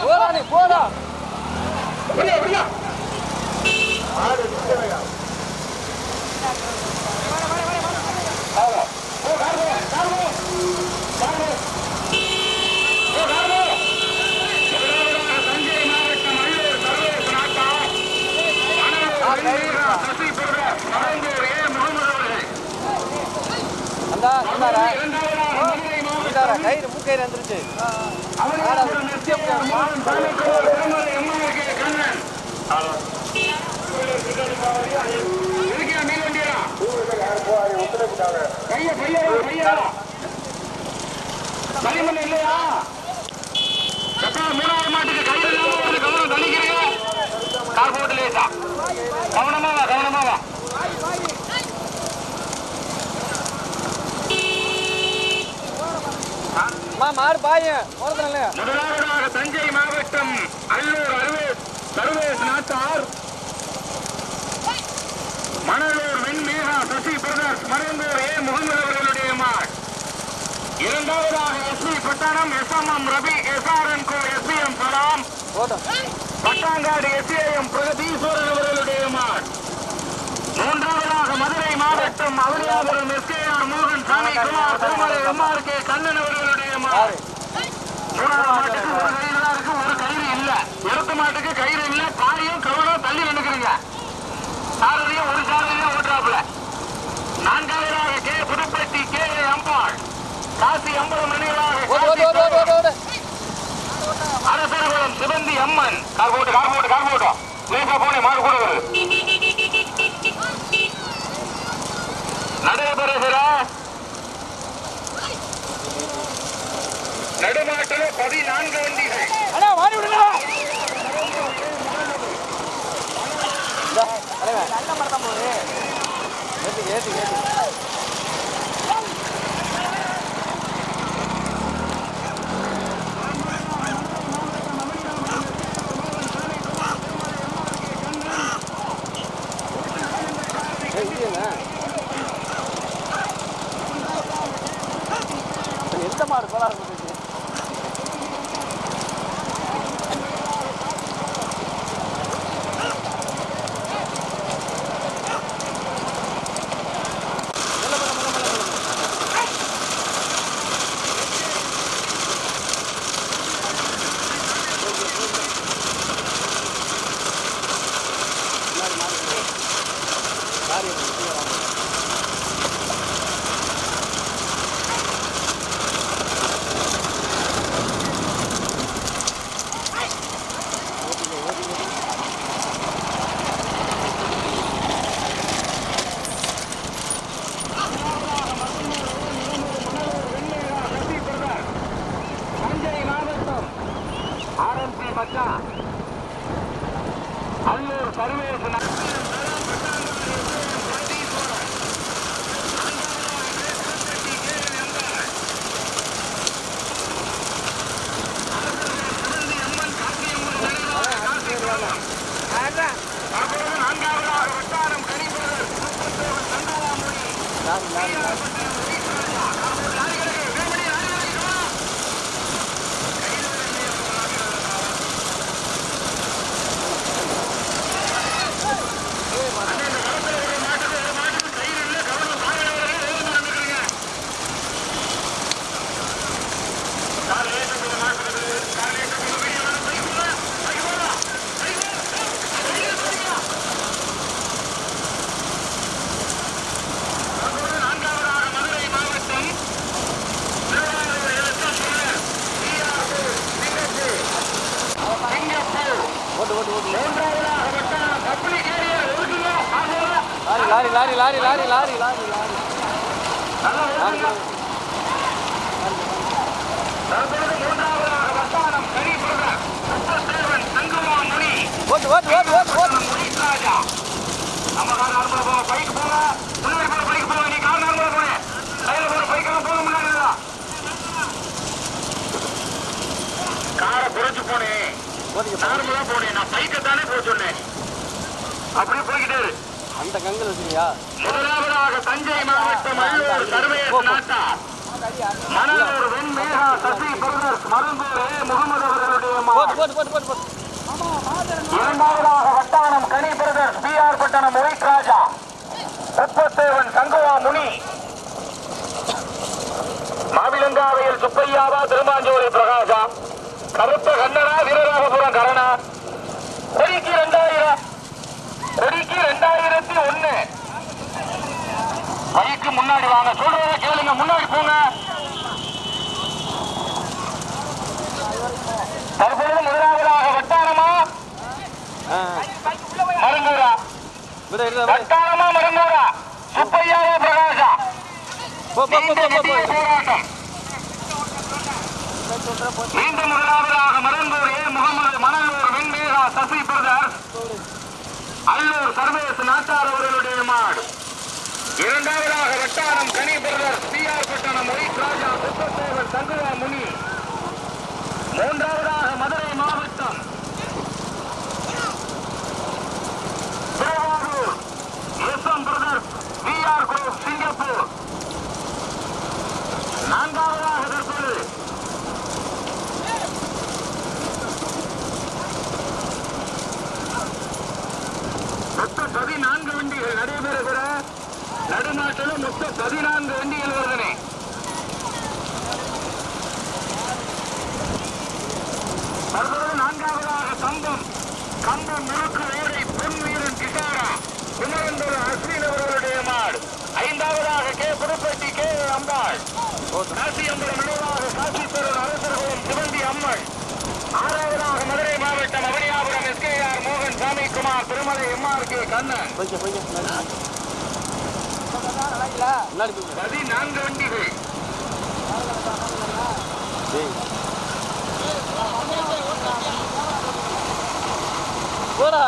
போடா நீ போடா. ஆடு. அந்தா சொன்னாரா இரண்டாவதாக மதுரை மாவட்டம் சொன்னாரா கயிறு மூக்கயிறு வந்துருச்சு இல்லையா? மூணாவது மாட்டுக்கு கயிறு இல்லாம கவனம் தள்ளிக்கிறீங்க. கவனமா வா, கவனமா வா. மாறு பாயன் முதலாவதாக தஞ்சை மாவட்டம் Allur அருவேஸ் services Nattar. Manalur Venmega Sasi brothers Marundhur A Mohammed அவர்களுடைய மாட் இரண்டாவதாக SP Pattanam SMM Rafi SRN கோ எஸ்பிஎம் சலாம் போட்டோம் பட்டாங்காடு எஸ்ஏஎம் பிரகதீஸ்வரன் அவர்களுடைய மாட் மூன்றாவதாக மதுரை மாவட்டம் அவனியாபுரம் எஸ்கேஆர் மோகன் சாமி குமார் திருமலை எம்ஆர் கே கண்ணன் அவர்களுடைய மாட்டுக்கு ஒரு கயிறு தான் இருக்கு ஒரு கயிறு இல்ல இருத்த மாட்டுக்கு கயிறு இல்ல காரியம் கவனம் தள்ளி நின்னுக்கிறீங்க சாரதியும் ஒரு சாரதியும் ஓட்டுறாப்புல நான்காவதாக கே புதுப்பட்டி கே அம்பாள் காசி அம்பலம் நினைவாக ஓடு சிவந்தி அம்மன் கார் போட்டு கார் போட்டு. கார் போட்டோம் லேசா போனே மாடு கூட வருது. பதினான்கு வண்டிகள் அண்ணா மாறி விடுங்க. நல்ல மரம் தான் போகுது. ஏத்து, ஏத்து, ஏத்து. எந்த மாடு கோளாறு போட்டுச்சு lorry lorry lorry lorry lorry lorry. ஓட்டு ஓட்டு ஓட்டு ஓட்டு ஓட்டு. நம்ம கார் நார்மலா போங்க பைக் போங்க. முன்னாடி போற பைக் போங்க நீ கார் நார்மலா போங்க கையில போற பைக் முன்னாடி காரை குறைச்சு போனேன் ஓட்டிக்க நார்மலா போனேன். நான் பைக்கை தானே போக சொன்னேன். அப்படியே போய்கிட்டே இரு. அந்த கங்கல் வச்சுக்கியா? முதலாவதாக தஞ்சை மாவட்டம் மணலூர் சசி பிரதர்ஸ் மருந்தூர் ஏ முகமது அவர்களுடைய இரண்டாவதாக Vattanam Kani brothers B R Pattanam white Raja. Muppathevan சங்குவா Muni. மாவிலங்காவையில் சுப்பையாவா திருமாஞ்சோலை பிரகாசா கருத்த கண்ணனா வீரராகபுரம் கரணா கொடிக்கு ரெண்டாயிரம் கொடிக்கு ரெண்டாயிரத்தி ஒண்ணு முன்னாடி வாங்க. சொல்றத கேளுங்க. முன்னாடி போங்க. தற்பொழுது முதலாவதாக வட்டாரமா? மருங்கூரா வட்டாரமா மருங்கூரா சுப்பையாவா பிரகாசா போ போ போ போ போ. போ போராட்டம். மீண்டும் முதலாவதாக Marundhur A Mohammed Manalur Venmega Sasi brothers Allur services Nattar அவர்களுடைய மாடு. இரண்டாவதாக Vattaram Kani brother C R Pattanam white Raja Puththathevan சங்குவா Muni. மூன்றாவதாக மதுரை மாவட்டம் Thiruvarur S M brothers V R group Singapore நான்காவதாக தற்போது மொத்தம் பதினான்கு வண்டிகள் நடைபெறுகிற நடுநாட்டில் மொத்தம் பதினான்கு வண்டிகள் வருதனே தற்போது நான்காவதாக கம்பம் கம்பம் முறுக்கு ஓடை பொன் வீரன் கிசாரா குமரந்தூர் அஸ்வின் அவர்களுடைய மாடு ஐந்தாவதாக கே புதுப்பட்டி கே அம்பாள் காசி அம்பலம் நினைவாக காசி பெறும் அரசர்களும் சிவந்தி அம்மன் ஆறாவதாக மதுரை மாவட்டம் அவனியாபுரம் எஸ்கேஆர் மோகன் சாமி குமார் திருமலை எம்ஆர் கே கண்ணன் போய்க்க போய்க்க முன்னாடி போய்க்க பதினான்கு வண்டிகள். போடா.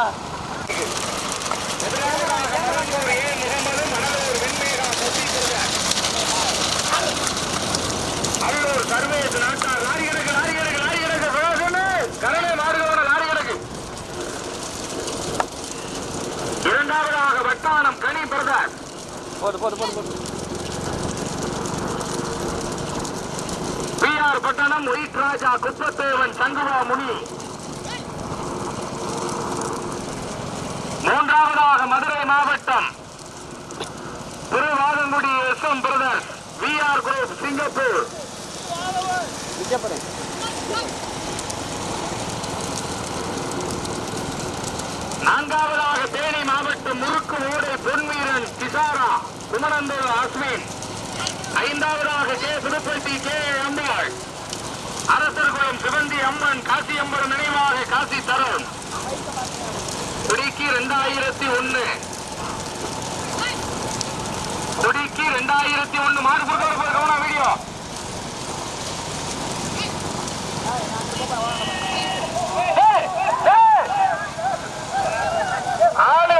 அல்லூர் சர்வேஸ் நாட்டார் லாரி கிடக்கு லாரி கிடக்கு லாரி கிடக்கு சொல்லு கரணை மாறுகளோட லாரி கிடக்கு இரண்டாவதாக வட்டானம் கனி பிரதர் போட்டு போட்டு போட்டு போட்டு பி பட்டணம் ஒயிட் ராஜா குப்பத்தேவன் சங்குவா முனி மூன்றாவதாக மதுரை மாவட்டம் Thiruvathangudi S M brothers V R group Singapore விஜயப்படு நான்காவதாக தேனி மாவட்டம் முறுக்கு ஓடை பொன்வீரன் கிசாரா குமரந்தூர் அஸ்வின் ஐந்தாவதாக கே. புதுப்பட்டி கே. அம்பாள். அரசர்குளம் சிவந்தி அம்மன் காசி அம்மன் நினைவாக காசி தருண். குடிக்கு இரண்டாயிரத்தி ஒன்று குடிக்கு இரண்டாயிரத்தி ஒன்று மாடு போட்டு கவனம் வீடியோ. ஆளு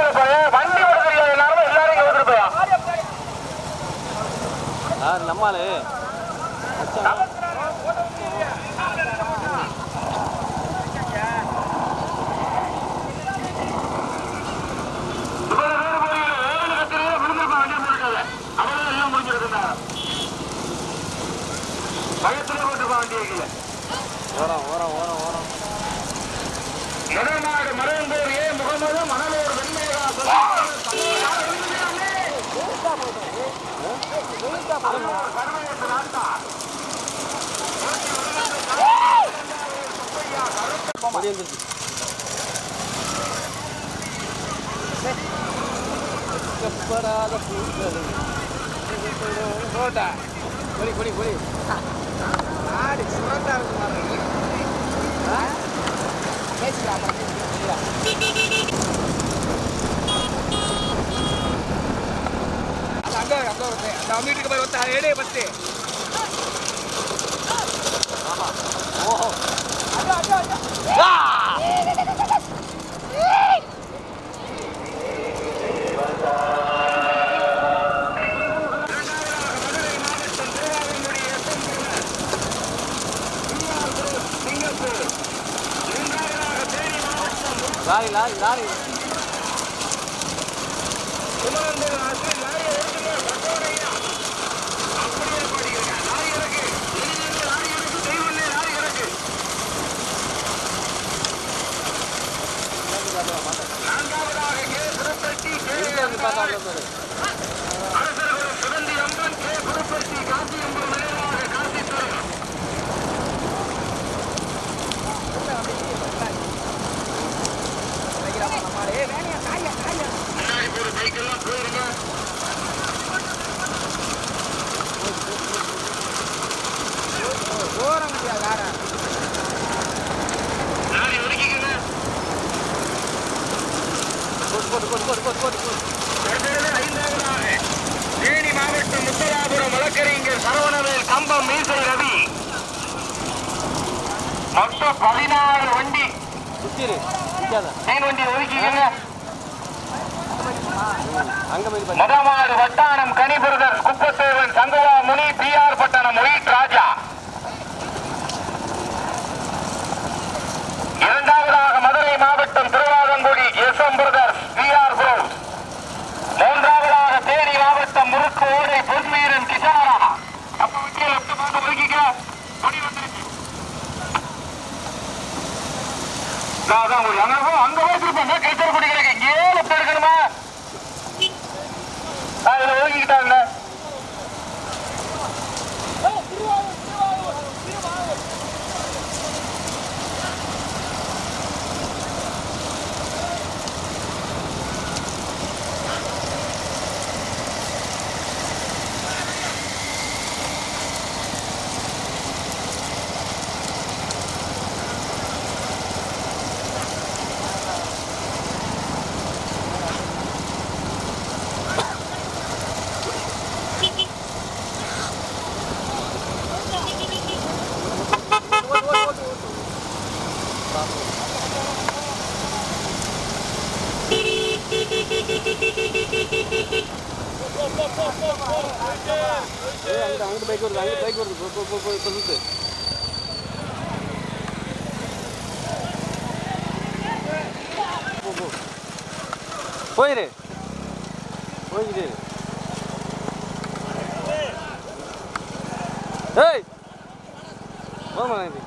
வண்டி வைக்கல ஓரம் ஓரம் ஓரம் ஓரம் முதல்நாடு மறைந்தூர் ஏ முகமது மணலூர் வெண்மேகா மணி வந்துருச்சு கப்படாத பூக்கள் போட்டா பொடி பொடி பொடி ஆடி சுரண்டா இருக்கு பாருங்க பேசலாம் அங்க அங்க வருது அந்த வீட்டுக்கு போய் ஒத்த எடே பத்து ஓஹோ லாரி லாரி லாரி அப்படியே படிக்கிறேன் லாரி இருக்கு லாரி இருக்கு தெய்வ தற்பொழுது ஐந்தாவதாக தேனி மாவட்டம் முத்தலாபுரம் வழக்கறிஞர் சரவணவேல் கம்பம் மீசை ரவி மொத்தம் பதினாறு வண்டி சுத்திரு நிக்காத மீன் வண்டி ஒதுக்கிக்கங்க அங்க போய் பாரு முதமாடு வட்டானம் கனி பிரதர்ஸ் குப்பத்தேவன் சங்கவா முனி பி ஆர் பட்டணம் ஒயிட் ராஜா இரண்டாவதாக மதுரை மாவட்டம் Thiruvarangudi S M brothers P R குரோஸ் மூன்றாவதாக தேனி மாவட்டம் முறுக்கு ஓடை பொன்மீரன் கிஷாரா அப்ப வச்சு லெப்ட் பார்த்து ஒதுக்கிக்க கொடி வந்துருச்சு நான் அங்க அங்க பைக் வருது அங்கே பைக் வருது போ போ போ போ இப்போ போயிரு ஏய் போமா இது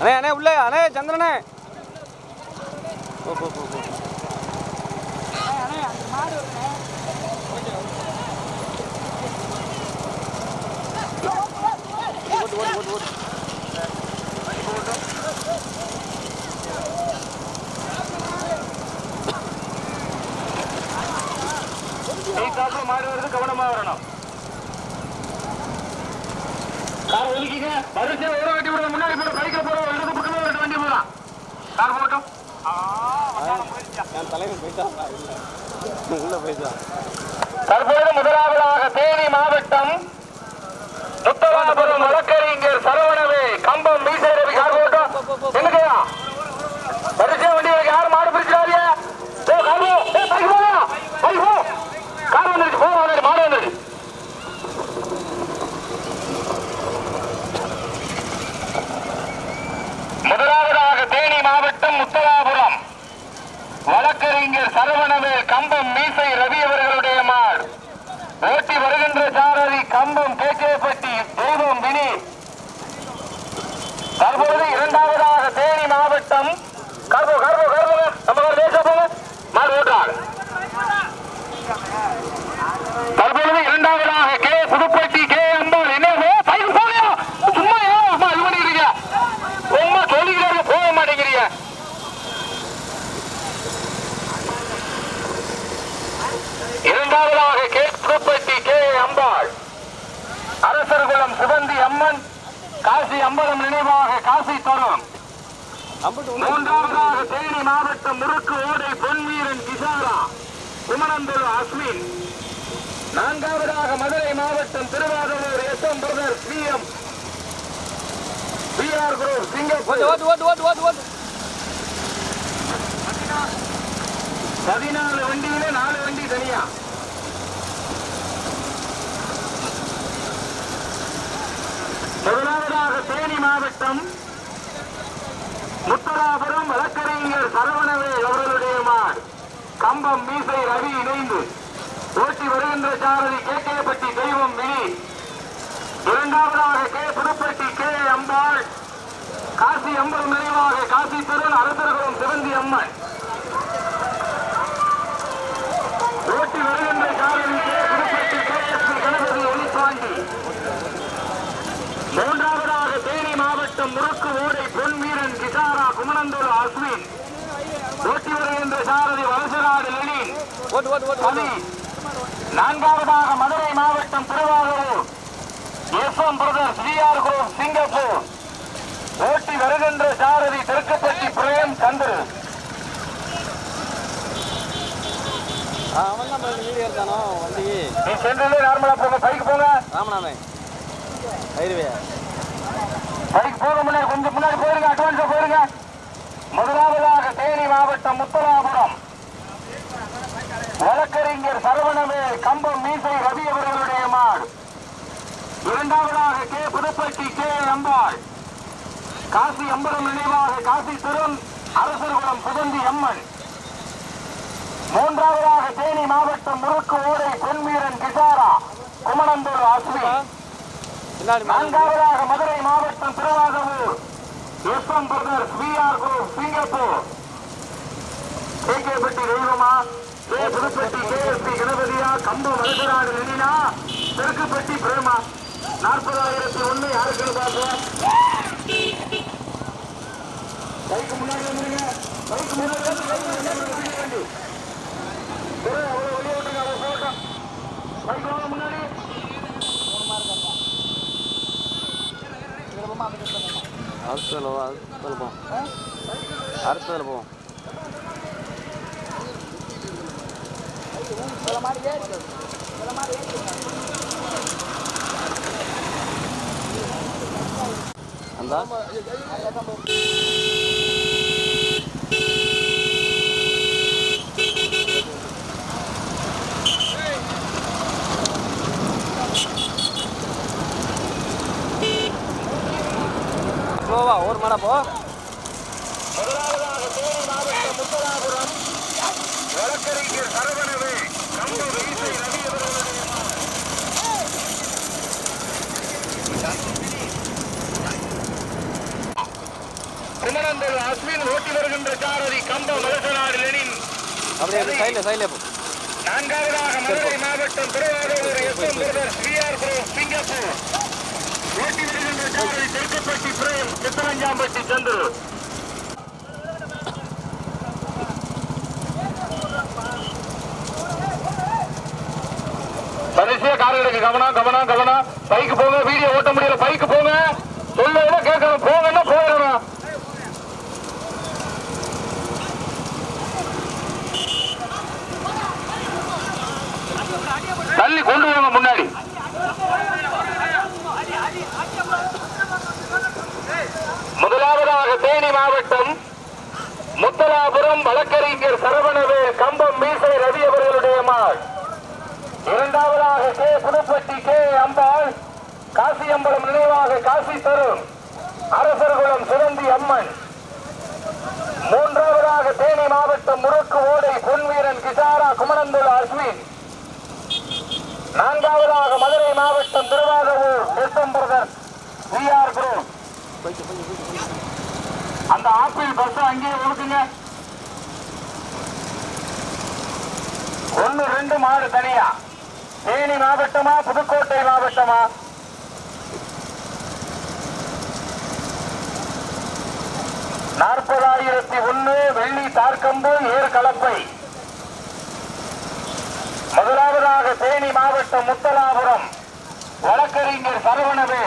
அண்ணே அண்ணே உள்ள அண்ணே சந்திரனே போ போ போ போ ஓட்டு ஓட்டு ஓட்டு ஓட்டு மாறி வருது கவனமா வரணும். கார் ஒதுக்கிங்க. வரிசையா ஓட விடுங்க. முன்னாடி போற பைக்கில் போற இடது பக்கமே ரெண்டு வண்டி போறான் கார் போட்டோம் என் தலைவன் போயிட்டான் இல்லை. உள்ள போயிட்டான் தற்போது முதலாவதாக தேனி மாவட்டம் முத்தலாபுரம் வழக்கறிஞர் சரவணவே கம்பம் மீசை ரவி கார் போட்டோம் என்னக்கையா வரிசையா வண்டி இருக்கு யாரும் மாடு பிரிச்சாரியா ஓ கார் போ ஏ பைக் போயா பைக் போ கார் வந்துருச்சு போ வந்துருச்சு மாடு வந்துருச்சு முதலாவதாக தேனி மாவட்டம் முத்தலாபுரம் வழக்கறிஞர் சரவணவேல் கம்பம் மீசை ரவி அவர்களுடைய மாள் ஓட்டி வருகின்ற சாரதி கம்பம் கேகேப்பட்டி தெய்வம் வினி. தற்போது இரண்டாவதாக தேனி மாவட்டம் கர்போ கர்போ கர்போ நம்ம ஒரு தேச போங்க மாடு ஓட்டுறாங்க தற்போது இரண்டாவதாக கே புதுப்பட்டி கே அம்பாள் என்ன பைக் போகலையா சும்மா ஏன் அம்மா இது பண்ணிக்கிறீங்க ரொம்ப சொல்லிக்கிறாங்க போக மாட்டேங்கிறீங்க இரண்டாவதாக கே புதுப்பட்டி கே அம்பாள் அரசர்குளம் சுகந்தி அம்மன் அம்பலம் நினைவாக காசி தரும். மூன்றாவதாக தேனி மாவட்டம் முறுக்கு ஓடை பொன்வீரன் கிசாரா குமரந்தூர் அஸ்வின். நான்காவதாக மதுரை மாவட்டம் Thiruvarur S M brother P M. P R குரு ஓட்டு சிங்கப்பூர் ஓட்டு ஓட்டு ஓட்டு ஓட்டு ஓட்டு பதினாலு வண்டியில நாலு வண்டி தனியா முதலாவதாக தேனி மாவட்டம் முத்தலாபுரம் வழக்கறிஞர் சரவணவே அவர்களுடைய மார் கம்பம் மீசை ரவி இணைந்து. ஓட்டி வருகின்ற சாரதி கே. கேப்பட்டி தெய்வம் மினி இரண்டாவதாக கே. புதுப்பட்டி கே. அம்பாள். காசி அம்பலம் நிறைவாக காசி திறன் அரசர்களும் சிவந்தி அம்மன். ஓட்டி வருகின்ற சாரதி K. Pudupatti K. S. P. Ganapathi ஒளிசாங்கி மூன்றாவது மாவட்டம் முறுக்கு ஓடை பொன் வீரன் கிசாரா குமணந்தூர் அஸ்வின். ஓட்டி வருகின்ற சாரதி வலசநாடு லெனின். நான்காவதாக மதுரை மாவட்டம் Thiruvarur. S M brothers V R group Singapore. ஓட்டி வருகின்ற சாரதி தெற்குப்பட்டி பிரேம் சந்திரு அவன் தான் வீடியோ எடுத்தானோ வண்டி நீ சென்றது நார்மலா போங்க பைக் போங்க. ராமநாமே ஐருவையா பைக் போக முன்னாடி கொஞ்சம் முன்னாடி போயிருங்க அட்வான்ஸா போயிருங்க. முதலாவதாக தேனி மாவட்டம் முத்தலாபுரம். வழக்கறிஞர் சரவணமே கம்பம் மீசை ரவி அவர்களுடைய மாடு. இரண்டாவதாக கே. புதுப்பட்டி கே. அம்பாள். காசி அம்பலம் நினைவாக காசி திருவன் அரசர்குளம் சுதந்தி அம்மன். மூன்றாவதாக தேனி மாவட்டம் முறுக்கு ஓடை பொன்வீரன் கிசாரா குமணந்தூர் அஸ்வி நான்காவதாக மதுரை மாவட்டம் Thiruvakur SM brothers VR group Singapore. KK Patti தெய்வமா? கே. புதுப்பட்டி கேஎஸ்பி கணபதியா? கம்பு மதுராடு லெனினா தெற்குப்பட்டி பிரேமா. நாற்பதாயிரத்தி ஒன்று யாருக்குன்னு பார்ப்போம் பைக்கு முன்னாடி வந்துருங்க. பைக்கு முன்னாடி வந்து பைக்கு முன்னாடி வந்து பிடிக்க வேண்டி வெளியே விட்டுருங்க அதை போட்டோம். பைக் வாங்க முன்னாடி அடுத்ததில் போ. அடுத்ததில் போ. அடுத்ததில் போ. அந்த மாடா போ முதலாவதாக தேனி மாவட்டம் முத்தலாபுரம் வழக்கறிஞர் சரவணவே கம்பு வீசை ரவி அவர்களுடைய குமரந்தல் அஸ்வின் ஓட்டி வருகின்ற சாரதி கம்பம் மலசநாடு லெனின் நான்காவதாக மதுரை மாவட்டம் Tiruvarur S M brothers VR bro Singapore. வருகின்ற சாரதி தெற்குப்பட்டி பிரேம் சித்தரஞ்சாம்பட்டி சந்துரு. கடைசியா கவனம் கவனம் கவனம். பைக்கு போங்க. வீடியோ ஓட்ட முடியல. பைக்கு போ சொல்லணும் கேட்கணும் போங்கன்னா போயிடணும் தள்ளி கொண்டு வாங்க முன்னாடி முதலாவதாக தேனி மாவட்டம் முத்தலாபுரம் வழக்கறிஞர் சரவணவே கம்பம் மீசை ரவி அவர்களுடைய மாள் இரண்டாவதாக கே புதுப்பட்டி கே அம்பாள் காசியம்பலம் நினைவாக காசி தரும் அரசர்குளம் சுரந்தி அம்மன் மூன்றாவதாக தேனி மாவட்டம் முறுக்கு ஓடை பொன்வீரன் கிசாரா குமரந்துள்ள அஸ்வின் நான்காவதாக மதுரை மாவட்டம் Thiruvarur S M brothers V R group அந்த ஆப்பிள் பஸ் அங்கேயே ஒழுக்குங்க ஒன்னு ரெண்டு மாடு தனியா? தேனி மாவட்டமா புதுக்கோட்டை மாவட்டமா? நாற்பதாயிரத்தி ஒன்னு வெள்ளி தார்கம்பு ஏர் கலப்பை. முதலாவதாக தேனி மாவட்டம் முத்தலாபுரம். வழக்கறிஞர் சரவணவே.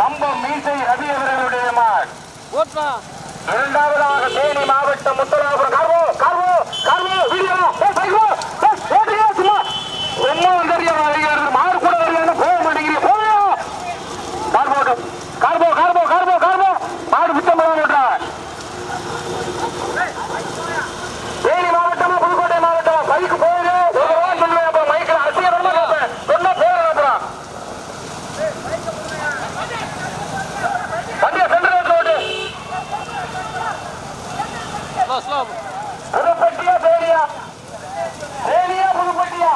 கம்பம் மீசை ரவி அவர்களுடைய மாட். இரண்டாவதாக தேனி மாவட்டம் முத்தலாபுரம். சும்மா வந்துறியா வருகிறது மாடு கூட வருகிறது போக மாட்டேங்கிறீங்க போவியா கார்போ கார்போ கார்போ கார்போ கார்போ மாடு சுத்தம் பண்ண மாட்டாங்க தேனி மாவட்டமா புதுக்கோட்டை மாவட்டமா பைக்கு போயிரு ஒரு ரூபா சொல்லுவேன் அப்புறம் மைக்கில் அசிங்கமா கேட்பேன் சொன்னா போயிடும் அப்புறம் வண்டியை சென்டர் ரோட்டு ஸ்லோ ஸ்லோ புதுப்பட்டியா தேனியா தேனியா புதுப்பட்டியா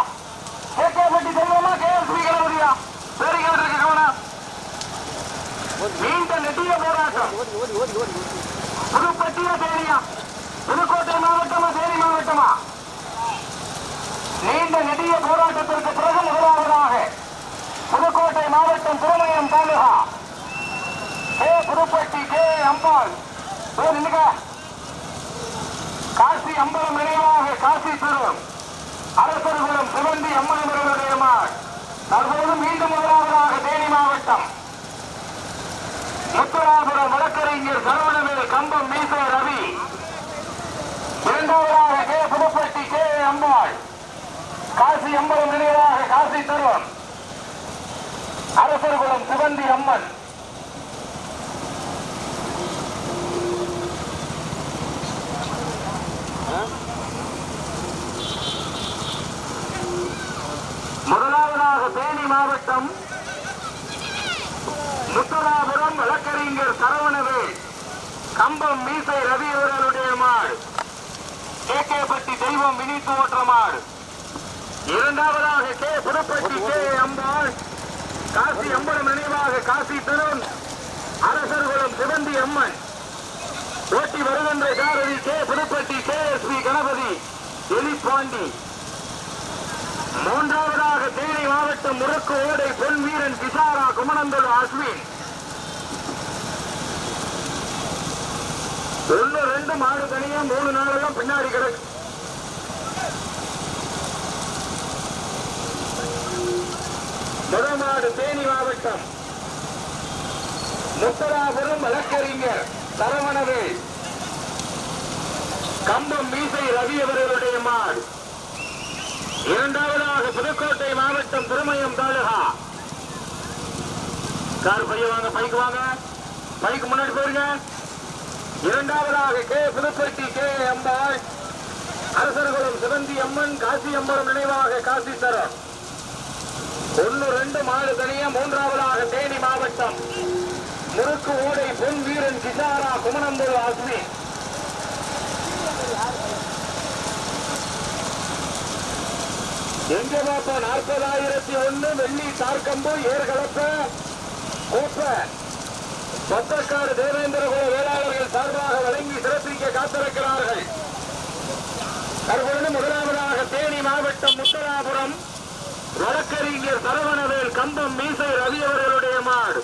கேகேபட்டி தெய்வமா கேஎஸ்பி கணபதியா சரி கேட்டிருக்கு கவனம் நீண்ட நெட்டிய போராட்டம் ஓடி ஓடி ஓடி ஓடி புதுப்பட்டியா தேனியா புதுக்கோட்டை மாவட்டமா தேனி மாவட்டமா நீண்ட நெடிய போராட்டத்திற்கு பிறகு முதலாவதாக புதுக்கோட்டை மாவட்டம் திருமயம் தாலுகா கே புதுப்பட்டி கே அம்பாள் ஓ நின்னுங்க காசி அம்பலம் நினைவாக காசி பெறும் அரசர்குளம் சிவந்தி அம்மன் அவர்களுடைய மாள் தற்போது மீண்டும் முதலாவதாக தேனி மாவட்டம் முத்துராபுரம் வழக்கறிஞர் சரவணவேல் கம்பம் மீசை ரவி இரண்டாவதாக கே புதுப்பட்டி கே அம்பாள் காசி அம்பலம் நினைவாக காசி அரசர்குளம் அம்மன். முதலாவதாக தேனி மாவட்டம் முத்துராபுரம் வழக்கறிஞர் சரவணவேல் கம்பம் மீசை ரவி அவர்களுடைய மாடு. கேகேப்பட்டி தெய்வம் வினித்து ஓற்ற மாடு இரண்டாவதாக கே. புதுப்பட்டி கே. அம்பாள். காசி அம்பலம் நினைவாக காசி தருண் அரசர்களும் சிவந்தி அம்மன். ஓட்டி வருகின்ற சாரதி K. Pudupatti K. S. P. Ganapathi Elipandi மூன்றாவதாக தேனி மாவட்டம் முறுக்கு ஓடை பொன் வீரன் கிசாரா குமணந்தல் அஸ்வின். ஒன்னு ரெண்டு மாடு தனியா மூணு நாளெல்லாம் பின்னாடி கிடக்கு. முதமாடு தேனி மாவட்டம். முத்தராபுரம் வழக்கறிஞர் சரவணவேல் கம்பம் மீசை ரவி அவர்களுடைய மாடு. இரண்டாவதாக புதுக்கோட்டை மாவட்டம் திருமயம் தாலுகா. கார் பைய வாங்க பைக்கு வாங்க. பைக்கு முன்னாடி போயிருங்க. இரண்டாவதாக கே. புதுப்பட்டி கே. அம்பாள். அரசர்களும் சிவந்தி அம்மன் காசி அம்பலம் நினைவாக காசி தரம் ஒன்னு ரெண்டு மாடு தனியா மூன்றாவதாக தேனி மாவட்டம். முறுக்கு ஓடை பொன் வீரன் கிசாரா குமணம்பூர் அஸ்மி எங்க பாப்பா? நாற்பதாயிரத்தி ஒண்ணு வெள்ளி தார்கம்பு ஏர்கலப்ப கோப்ப. சொந்தக்காடு தேவேந்திர குல வேளாளர்கள் சார்பாக வழங்கி சிறப்பிக்க காத்திருக்கிறார்கள். தற்பொழுது முதலாவதாக தேனி மாவட்டம் முத்தராபுரம் வழக்கறிஞர் சரவணவேல் கம்பம் மீசை ரவி அவர்களுடைய மாடு.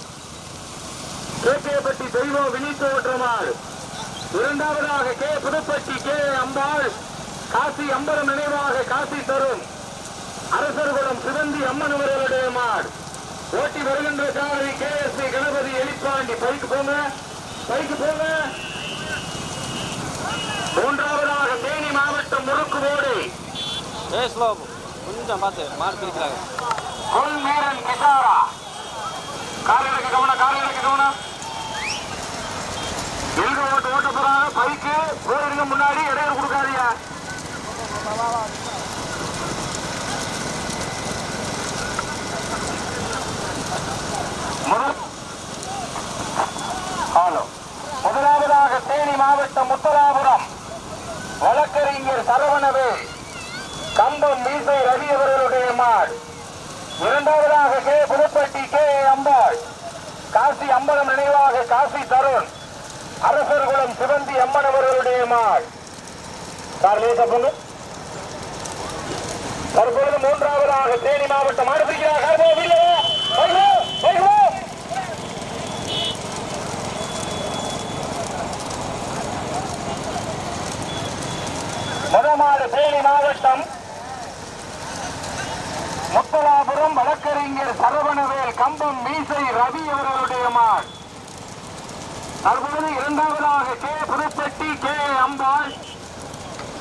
கேகேப்பட்டி தெய்வம் வினித்து மாடு. இரண்டாவதாக கே புதுப்பட்டி கே அம்பாள் காசி அம்பரம் நினைவாக காசி தரும். அரசர்குளம் சிவந்தி அம்மன் அவர்களுடைய மாடு. ஓட்டி வருகின்ற காலை K S P Ganapathi Elipandi. Bike போங்க பைக்கு போங்க. மூன்றாவதாக தேனி மாவட்டம் முறுக்கு ஓடை ஏ கொஞ்சம் பார்த்து மாடு பிரிக்கிறாங்க கொல் வீரன் கிசாரா கால் கவனம் கால் கவனம். எங்க ஓட்டு ஓட்ட போறாங்க? பைக்கு போயிருங்க முன்னாடி இடையில கொடுக்காதீங்க. ஹலோ. முதலாவதாக தேனி மாவட்டம் முத்தலாபுரம். வழக்கறிஞர் சரவணவேல் கம்பம் மீசை ரவி அவர்களுடைய மாடு. இரண்டாவதாக கே. புதுப்பட்டி கே. அம்பாள். காசி அம்பலம் நினைவாக காசி தருண். அரசர்குளம் சிவந்தி அம்மன் அவர்களுடைய மாள் சார் லேசா பொண்ணு தற்பொழுது மூன்றாவதாக தேனி மாவட்டம் மாடு பிடிக்கிறார். தேனி மாவட்டம் முத்தலாபுரம் வழக்கறிஞர் சரவணவேல் கம்பம் மீசை ரவி அவர்களுடைய மாள். தற்போது இரண்டாவதாக கே. புதுப்பட்டி கே. அம்பாள்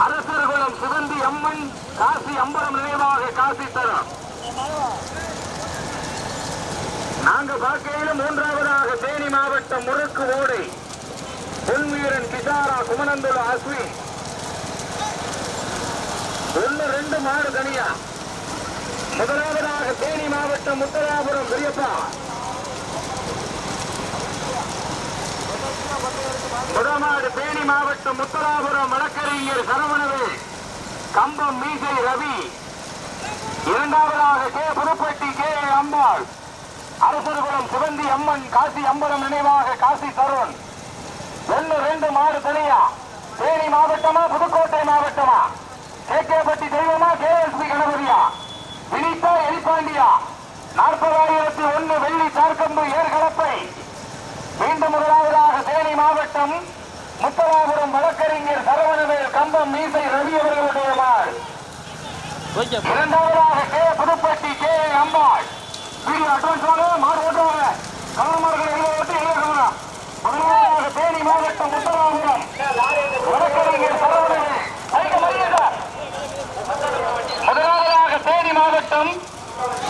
அரசர்குளம் சிவந்தி அம்மன் காசி அம்பரம் நினைவாக காசி தரம். நாங்க பார்க்கையில மூன்றாவதாக தேனி மாவட்டம் முறுக்கு ஓடை. பொன்வீரன் கிசாரா குமணந்துல அஸ்வின். ஒன்னு ரெண்டு மாடு தனியா. முதலாவதாக தேனி மாவட்டம் முத்தராபுரம் பெரியப்பா. முதமாடு தேனி மாவட்டம் முத்தராபுரம் வழக்கறிஞர் சரவணவேல் கம்பம் மீசை ரவி. இரண்டாவதாக கே. புதுப்பட்டி கே. அம்பாள். அரசர்குளம் சிவந்தி அம்மன் காசி அம்பலம் நினைவாக காசி தருண். ஒன்னு ரெண்டு மாடு தனியா? தேனி மாவட்டமா புதுக்கோட்டை மாவட்டமா? கே. கே. பட்டி தெய்வமா கேஎஸ்பி கணபதியா? எலிபாண்டியா நாற்பதாயிரத்தி ஒன்னு வெள்ளி சார்கம்பு ஏர்கலப்பை மீண்டும் முதலாவதாக தேனி மாவட்டம் முத்தலாபுரம் வழக்கறிஞர் சரவணவேல் கம்பம் மீசை ரவி அவர்களுடைய ஓகே. இரண்டாவதாக K. Pudupatti K. Ambal. Video advance வாங்க மாடு ஓட்டுவாங்க. கவனமார்கள் எழுத ஓட்டு எழுத கவனம் முதலாவதாக தேனி மாவட்டம் சரவணன் ஐக்க மரியாதை முதலாவதாக தேனி மாவட்டம்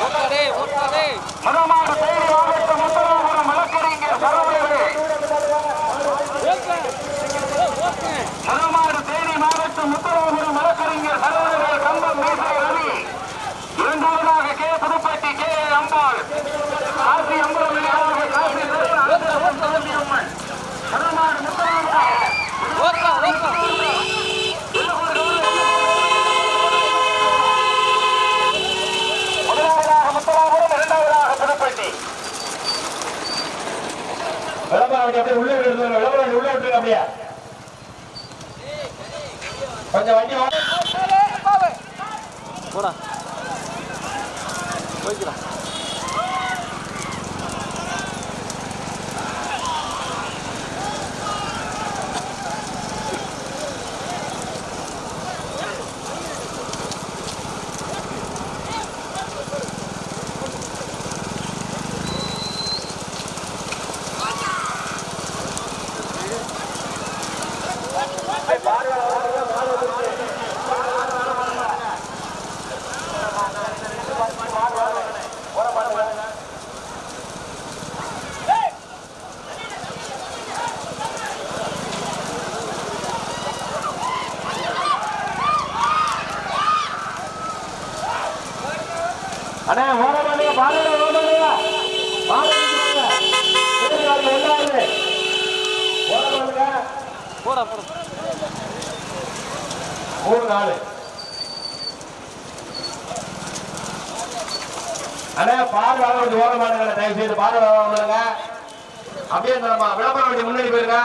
ஓட்டாடே ஓட்டாடே முதலாவது தேனி மாவட்டம் முத்தராபுரம் வழக்கறிஞர் சரவணன் ஓகே ஓகே முதலாவது தேனி மாவட்டம் முத்தராபுரம் வழக்கறிஞர் சரவணன் கம்பம் மீசை ரவி இரண்டாவதாக கே புதுப்பட்டி கே அம்பாள் காசி அம்பலம் விளையாடுகள் காசி அம்மன் முதலாவது முத்தராபுரம் ஓட்டா ஓட்டா முதலாவதாக முத்தராபுரம் இரண்டாவதாக புதுப்பட்டி விளம்பரம் வண்டி அப்படியே உள்ள விடுறது விளம்பரம் வண்டி உள்ள விட்டுருங்க அப்படியே? கொஞ்சம் வண்டி போடா.